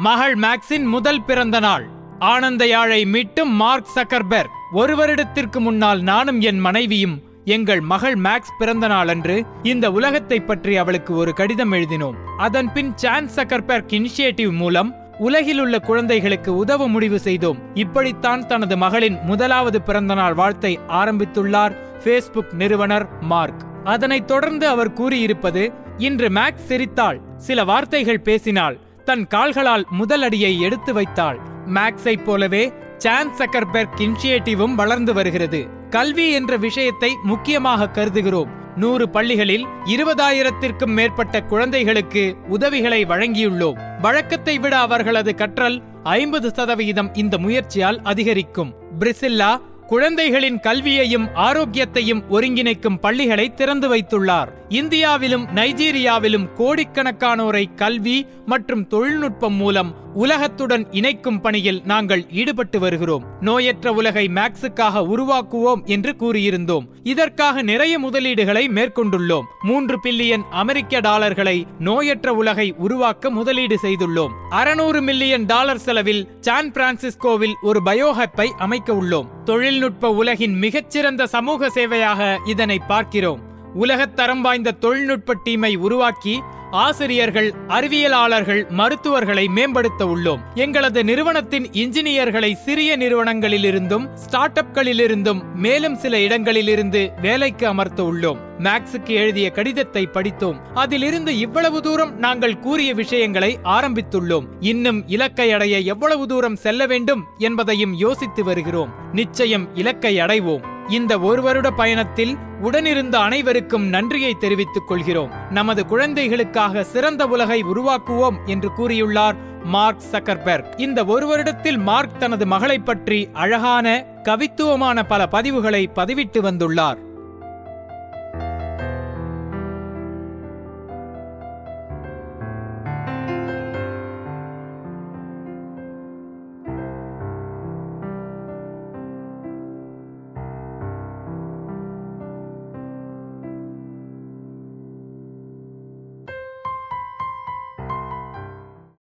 மகள் மேக்ஸின் முதல் பிறந்த நாள். ஆனந்த யாழை மீட்டும் மார்க் சக்கர்பெர்க் ஒரு வருடத்திற்கு முன்னால் நானும் என் மனைவியும் எங்கள் மகள் மேக்ஸ் பிறந்த அன்று இந்த உலகத்தை பற்றி அவளுக்கு ஒரு கடிதம் எழுதினோம். அதன் பின் சான்ஸ் சக்கர்பெர்க் இனிஷியேட்டிவ் மூலம் உலகில் உள்ள குழந்தைகளுக்கு உதவ முடிவு செய்தோம். இப்படித்தான் தனது மகளின் முதலாவது பிறந்தநாள் வாழ்த்தை ஆரம்பித்துள்ளார் ஃபேஸ்புக் நிறுவனர் மார்க். அதனைத் தொடர்ந்து அவர் கூறியிருப்பது இன்று மேக்ஸ் சிரித்தாள் சில வார்த்தைகள் பேசினாள் தன் கால்களால் முதல் அடியை எடுத்து வைத்தாள். மேக்ஸை போலவே சான் சக்கர்பெர்க் இனிஷியேட்டிவும் வளர்ந்து வருகிறது. கல்வி என்ற விஷயத்தை முக்கியமாக கருதுகிறோம். நூறு பள்ளிகளில் இருபதாயிரத்திற்கும் மேற்பட்ட குழந்தைகளுக்கு உதவிகளை வழங்கியுள்ளோம். வழக்கத்தை விட அவர்களது கற்றல் ஐம்பது சதவிகிதம் இந்த முயற்சியால் அதிகரிக்கும். பிரிசில்லா குழந்தைகளின் கல்வியையும் ஆரோக்கியத்தையும் ஒருங்கிணைக்கும் பள்ளிகளை திறந்து வைத்துள்ளார். இந்தியாவிலும் நைஜீரியாவிலும் கோடிக்கணக்கானோரை கல்வி மற்றும் தொழில்நுட்பம் மூலம் உலகத்துடன் இணைக்கும் பணியில் நாங்கள் ஈடுபட்டு வருகிறோம். நோயற்ற உலகை மேக்ஸுக்காக உருவாக்குவோம் என்று கூறியிருந்தோம். இதற்காக நிறைய முதலீடுகளை மேற்கொண்டுள்ளோம். மூன்று பில்லியன் அமெரிக்க டாலர்களை நோயற்ற உலகை உருவாக்க முதலீடு செய்துள்ளோம். அறுநூறு மில்லியன் டாலர் செலவில் சான் பிரான்சிஸ்கோவில் ஒரு பயோஹப்பை அமைக்க உள்ளோம். தொழில்நுட்ப உலகின் மிகச்சிறந்த சமூக சேவையாக இதனை பார்க்கிறோம். உலகத்தரம் வாய்ந்த தொழில்நுட்ப டீமை உருவாக்கி ஆசிரியர்கள் அறிவியலாளர்கள் மருத்துவர்களை மேம்படுத்த உள்ளோம். எங்களது நிறுவனத்தின் இன்ஜினியர்களை சிறிய நிறுவனங்களிலிருந்தும் ஸ்டார்ட் அப்களிலிருந்தும் மேலும் சில இடங்களிலிருந்து வேலைக்கு அமர்த்த உள்ளோம். மேக்ஸுக்கு எழுதிய கடிதத்தை படித்தோம். அதிலிருந்து இவ்வளவு தூரம் நாங்கள் கூறிய விஷயங்களை ஆரம்பித்துள்ளோம். இன்னும் இலக்கை அடைய எவ்வளவு தூரம் செல்ல வேண்டும் என்பதையும் யோசித்து வருகிறோம். நிச்சயம் இலக்கை அடைவோம். இந்த ஒரு வருட பயணத்தில் உடனிருந்த அனைவருக்கும் நன்றியை தெரிவித்துக் கொள்கிறோம். நமது குழந்தைகளுக்காக சிறந்த உலகை உருவாக்குவோம் என்று கூறியுள்ளார் மார்க் சக்கர்பெர்க். இந்த ஒரு வருடத்தில் மார்க் தனது மகளை பற்றி அழகான கவித்துவமான பல பதிவுகளை பதிவிட்டு வந்துள்ளார்.